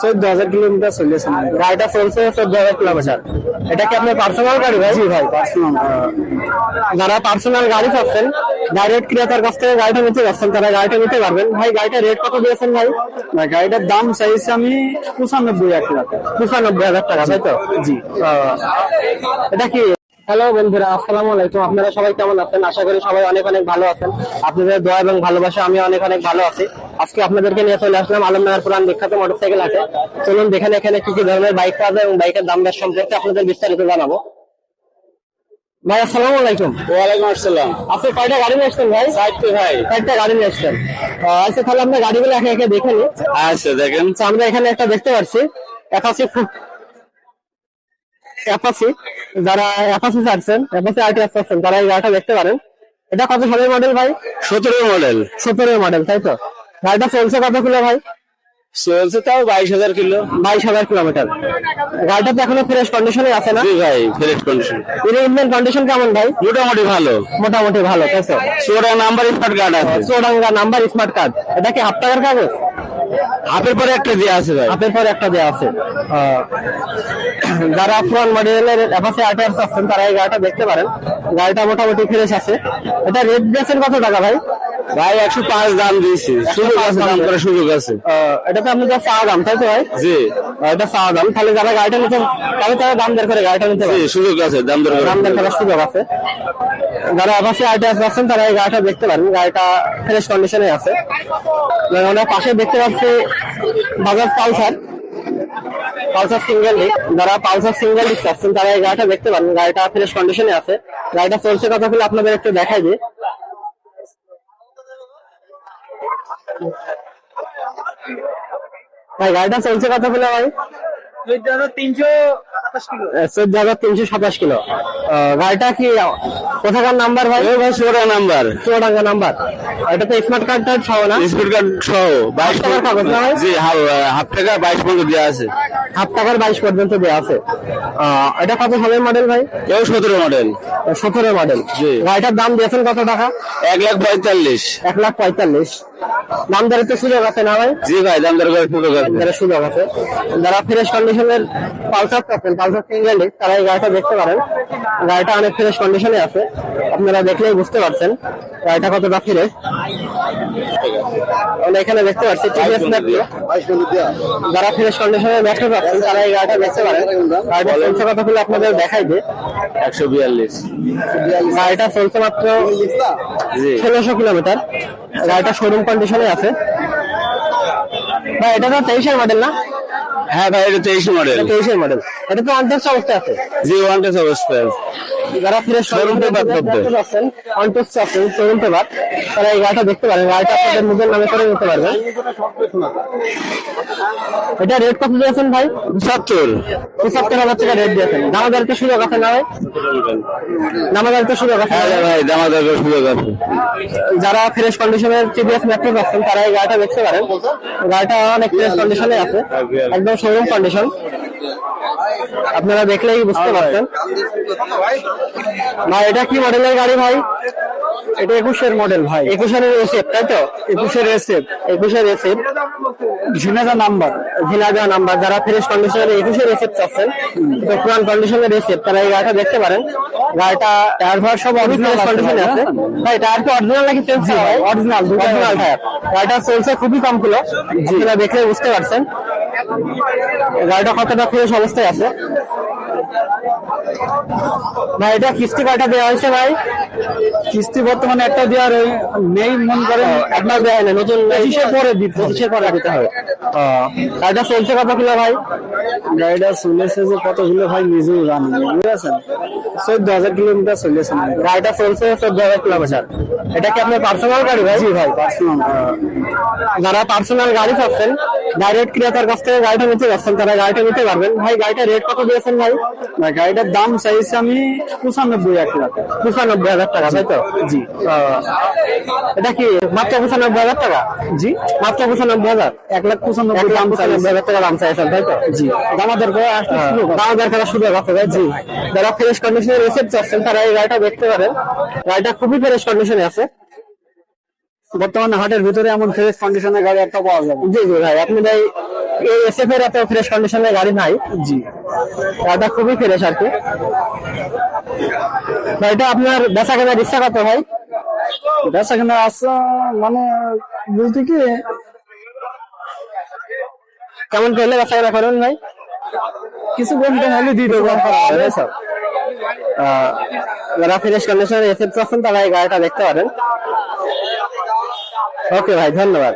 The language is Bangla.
চোদ্দ হাজার কিলোমিটার চলেছে গাড়িটা চলছে চোদ্দ হাজার কিলোমিটার এটা কি আপনার পার্সোনাল গাড়ি ভাই? জি ভাই পার্সোনাল যারা পার্সোনাল গাড়ি পাচ্ছেন ডাইরেক্ট ক্রেতার কাছ থেকে গাড়িটা নিতে যাচ্ছেন তারা গাড়িটা নিতে পারবেন। ভাই গাড়িটা রেট কত দিয়েছেন ভাই? গাড়িটার দাম চাইছি আমি পঁচানব্বই এক লাখ পঁচানব্বই হাজার টাকা তাই তো? জি। এটা কি হ্যালো বন্ধুরা আসসালামু আলাইকুম। আপনারা সবাই কেমন আছেন? আশা করি সবাই অনেক অনেক ভালো আছেন। আপনাদের দোয়া এবং ভালোবাসা আমি অনেক অনেক ভালো আছি। আজকে আপনাদেরকে নিয়ে চলে আসলাম আলমনগর পুরান বিখ্যাত মোটরসাইকেল হাটে। চলুন দেখেন এখানে কি কি ধরনের বাইক পাওয়া যায় এবং বাইকের দাম দর সম্পর্কে আপনাদের বিস্তারিত জানাব। ভাই আসসালামু আলাইকুম। ওয়ালাইকুম আসসালাম। আপনি কয়টা গাড়ি নিয়ে আসছেন ভাই? সাইডে ভাই। কয়েকটা গাড়ি নিয়ে আসছেন? আচ্ছা তাহলে আমরা গাড়িগুলো একে একে দেখে নিই। আচ্ছা দেখেন। আচ্ছা, আমরা এখানে একটা দেখতে পাচ্ছি। অ্যাপাচি অ্যাপাচি যারা অ্যাপাচি চাচ্ছেন অ্যাপাচি আরটিএস চাচ্ছেন তারা এই গাড়িটা দেখতে পারেন। এটা কত সালের মডেল ভাই? সতেরো মডেল সতেরো মডেল তাই তো? গাড়িটা চলছে কত কিলো ভাই? চলছে তাও বাইশ হাজার কিলো। বাইশ হাজার কিলোমিটার। গাড়িটা তো এখনও ফ্রেশ কন্ডিশনে আছে না? ভাই ফ্রেশ কন্ডিশন ইঞ্জিন কন্ডিশন কেমন ভাই? মোটামুটি ভালো। মোটামুটি ভালো তাই তো? চোরা নাম্বার স্মার্ট কার্ড আছে। চৌডাঙ্গা নাম্বার স্মার্ট কার্ড এটা কি হাফ টাকার কাগজ? হাফের পরে একটা দেয়া আছে ভাই। আপের পরে একটা দেয়া আছে। যারা আফরান মডেলের অ্যাপাসে আর্টিআর আছেন, তারা এই গাড়িটা দেখতে পারেন। গাড়িটা মোটামুটি ফ্রেশ আছে। এটা রেড দিয়েছেন কত টাকা ভাই? ভাই একশো পাঁচ দাম দিয়েছি। সুযোগ আছে দাম। করার সুযোগ আছে। এটা তো আপনাদের দাম তাই তো ভাই? জি। এটা দাম। তাহলে যারা গাড়িটা নিতে তাহলে তারা দাম দর করে গাড়িটা নিতে জি সুযোগ আছে দাম দর দাম দর করার সুযোগ আছে। যারা আইটিআস পাচ্ছেন তারা এই গাড়িটা দেখতে পারেন। গাড়িটা ফ্রেশ কন্ডিশনে আছে। আমরা পাশে দেখতে পাচ্ছি Bajaj Pulsar. Pulsar single disc যারা পালসার সিঙ্গেল ডিক চাচ্ছেন তারা এই গাড়িটা দেখতে পারেন। গাড়িটা ফ্রেশ কন্ডিশনে আছে। গাড়িটা চলছে কথা বলে আপনাদের একটু দেখাই দিই। ভাই গাড়িটা চলছে কথা বলে ভাই? চোদ্দ হাজার তিনশো সাতাশ কিলো। গাড়িটা কি কোথাকার নাম্বার ভাই? ভাই নাম্বার। চুয়াডাঙ্গা নাম্বার। এটা তো স্মার্ট কার্ড টাইপ সহ না? স্পিড কার্ড সহ বাইশ টাকার কাগজ না ভাই? জি হা- হাফ টাকা বাইশ পর্যন্ত দেওয়া আছে। হাফ টাকার বাইশ পর্যন্ত দেওয়া আছে। এটা কত সালের মডেল ভাই? এও সতেরো মডেল সতেরো মডেল জি। গাড়িটার দাম দিয়েছেন কত টাকা? এক লাখ পঁয়তাল্লিশ। এক লাখ পঁয়তাল্লিশ। দাম তো সুযোগ আছে না ভাই? জি ভাই দাম দর সুযোগ আছে। সুযোগ আছে। যারা ফ্রেশ কন্ডিশনের পালসার পাচ্ছেন পালসার সিঙ্গেল তারা এই গাড়িটা দেখতে পারেন। গাড়িটা অনেক ফ্রেশ কন্ডিশনে আছে। আপনারা দেখলেই বুঝতে পারছেন গাড়িটা কতটা ফ্রেশ আমরা এখানে দেখতে পাচ্ছি টিভিএস মেট্রো যারা ফ্রেশ কন্ডিশনের মেট্রো পাচ্ছেন তারা এই গাড়িটা দেখতে পারেন। গাড়িটা চলছে কথা বলে আপনাদের দেখাই দিই। একশো বিয়াল্লিশ। গাড়িটা চলছে মাত্র ষোলোশো কিলোমিটার। গাড়িটা শোরুম কন্ডিশনে আছে। ভাই এটা তো তেইশের মডেল না? হ্যাঁ ভাই এটা তেইশ মডেল। তেইশের মডেল। এটা তো অনটেক্স অবস্থা আছে। জি ওয়ান টেস অবস্থা যারা ফ্রেশ paper করবে। আছেন অনটেক্স আছেন শোরুম পেপার তারা এই গাড়িটা দেখতে পারেন গাড়িটা আপনাদের নিজের নামে করে নিতে পারবেন। এটা রেট কত দিয়েছেন ভাই? সত্তর পঁচাত্তর হাজার টাকা রেট দিয়েছেন। দামাদারিতে সুযোগ আছে না ভাই? দামাদারিতে সুযোগ আছে হ্যাঁ ভাই? ভাই দামা দরকার সুযোগ আছে। যারা ফ্রেশ কন্ডিশনের টিভিএস মেট্রো পাচ্ছেন তারা এই গাড়িটা দেখতে পারেন। গাড়িটা অনেক ফ্রেশ কন্ডিশনে আছে। একদম শোরুম কন্ডিশন আপনারা দেখলেই বুঝতে পারছেন। ভাই এটা কি মডেলের গাড়ি ভাই? এটা একুশের মডেল ভাই। একুশের এসএফ তাই তো? একুশের এসএফ। একুশের SF. Jhenaidah number. Jhenaidah number যারা ফ্রেশ কন্ডিশনের একুশের এসএফ চাচ্ছেন তো পুরান কন্ডিশনের এসএফ তারা এই গাড়িটা দেখতে পারেন। গাড়িটা টায়ার ফায়ার সব অরিজিনাল কন্ডিশনে আছে ভাই টায়ার কি অরিজিনাল নাকি চেঞ্জ অরিজিনাল অরিজিনাল টায়ার গাড়িটা চলছে খুবই কম কিলো আপনারা দেখলে বুঝতে পারছেন। গাড়িটা কতটা ফ্রেশ অবস্থায় আছে? ভাই এটা কিস্তি কয়টা দেওয়া হয়েছে ভাই? কিস্তি বর্তমানে একটা দেওয়ার নেই মন করেন আপনার দেয় না নতুন পঁচিশের পরে দিতে পঁচিশের পরে দিতে হবে। গাড়িটা চলছে কত কিলো ভাই? গাড়িটা চলেছে যে কত কিলো ভাই নিজেও জানি বুঝেছেন চোদ্দ হাজার কিলোমিটার চলেছে গাড়িটা চলছে চোদ্দ হাজার কিলোমিটার। এটা কি আপনার পার্সোনাল গাড়ি ভাই? জি ভাই পার্সোনাল যারা পার্সোনাল গাড়ি পাচ্ছেন ডাইরেক্ট ক্রেতার কাছ থেকে গাড়িটা নিতে যাচ্ছেন তারা গাড়িটা নিতে পারবেন। ভাই গাড়িটা রেট কত দিয়েছেন ভাই? না গাড়িটার দাম চাইছি আমি পঁচানব্বই এক লাখ। পঁচানব্বই হাজার টাকা তাই তো? জি। এটা কি মাত্র পঁচানব্বই হাজার টাকা? জি। মাত্র পঁচানব্বই হাজার? এক লাখ পঁচানব্বই দাম পঁচানব্বই হাজার টাকা দাম চাইছেন তাই তো? জি। দামাদার করে দামাদার করার সুযোগ আছে ভাই জি। যারা ফ্রেশ কন্ডিশনে রিসিপ্ট চাচ্ছেন তারা এই গাড়িটা দেখতে পারেন। গাড়িটা খুবই ফ্রেশ কন্ডিশনে আছে। বর্তমানে হাটের ভিতরে এমন ফ্রেশ কন্ডিশনের গাড়ি একটা পাওয়া যাবে। জি জি ভাই আপনি ভাই এই এসএফ এর এত ফ্রেশ কন্ডিশনের গাড়ি নাই। জি। গাড়িটা খুবই ফ্রেশ আর কি। ভাই এটা আপনার বেচা কেনার ইচ্ছা কত ভাই? বেচা কেনা আছে মানে বলতে কি কেমন করলে বেচা কেনা করেন ভাই? কিছু কম হলে দিয়ে দেবো স্যার যারা ফ্রেশ কন্ডিশনে এসে চাচ্ছেন তারা এই গাড়িটা দেখতে পারেন। ওকে ভাই ধন্যবাদ।